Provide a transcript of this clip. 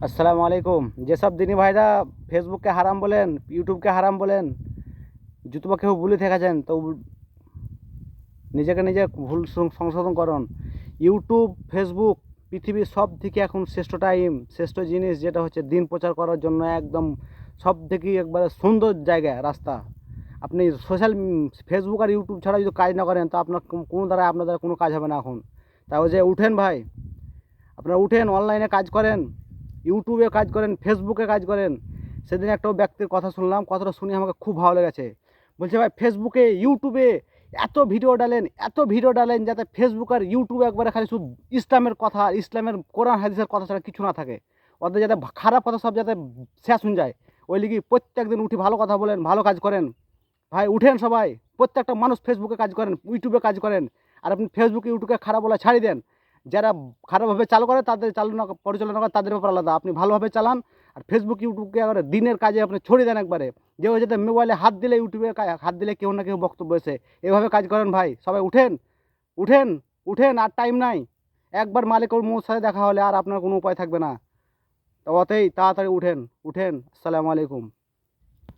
আসসালামু আলাইকুম। যেসব দিনী ভাইরা ফেসবুককে হারাম বলেন, ইউটিউবকে হারাম বলেন, যুতুবা কেউ ভুলে থেকেছেন, তো নিজেকে নিজে ভুল সংশোধন করুন। ইউটিউব, ফেসবুক, পৃথিবীর সব থেকে এখন শ্রেষ্ঠ টাইম শ্রেষ্ঠ জিনিস যেটা হচ্ছে দিন প্রচার করার জন্য একদম সব থেকে একবারে সুন্দর জায়গা, রাস্তা। আপনি সোশ্যাল ফেসবুক আর ইউটিউব ছাড়া যদি কাজ না করেন, তো আপনার কোনো- দ্বারা আপনার দ্বারা কোনো কাজ হবে না এখন। তাও যে উঠেন ভাই আপনারা উঠেন অনলাইনে কাজ করেন ইউটিউবে কাজ করেন ফেসবুকে কাজ করেন। সেদিন একটা ব্যক্তির কথা শুনলাম, কথাটা শুনে আমাকে খুব ভালো লেগেছে। বলছে, ভাই ফেসবুকে ইউটিউবে এত ভিডিও ডালেন, এত ভিডিও ডালেন যাতে ফেসবুক আর ইউটিউবে একবারে খালি শুধু ইসলামের কথা আর ইসলামের কোরআন, হাদিসের কথা ছাড়া কিছু না থাকে। ওদের যাতে খারাপ কথা সব যাতে শেষ হয়ে যায়। ওই লিগে প্রত্যেক দিন উঠে ভালো কথা বলেন, ভালো কাজ করেন। ভাই, উঠেন সবাই। প্রত্যেকটা মানুষ ফেসবুকে কাজ করেন ইউটিউবে কাজ করেন। আর আপনি ফেসবুক ইউটিউবে খারাপ বলা ছাড়ি দেন। যারা খারাপভাবে চালু করে, তাদের চালনা পরিচালনা করে, তাদের ব্যাপার আলাদা। আপনি ভালোভাবে চালান, আর ফেসবুক ইউটিউবকে একবারে দিনের কাজে আপনি ছড়িয়ে দেন একবারে। যে ওই যাতে মোবাইলে হাত দিলে ইউটিউবে হাত দিলে কেউ না কেউ বক্তব্য এসে, এভাবে কাজ করেন ভাই, সবাই উঠেন উঠেন উঠেন, আর টাইম নাই। একবার মালিকের মুখ সাথে দেখা হলে আর আপনার কোনো উপায় থাকবে না। তো অতএই তাড়াতাড়ি উঠেন উঠেন, আসসালামু আলাইকুম।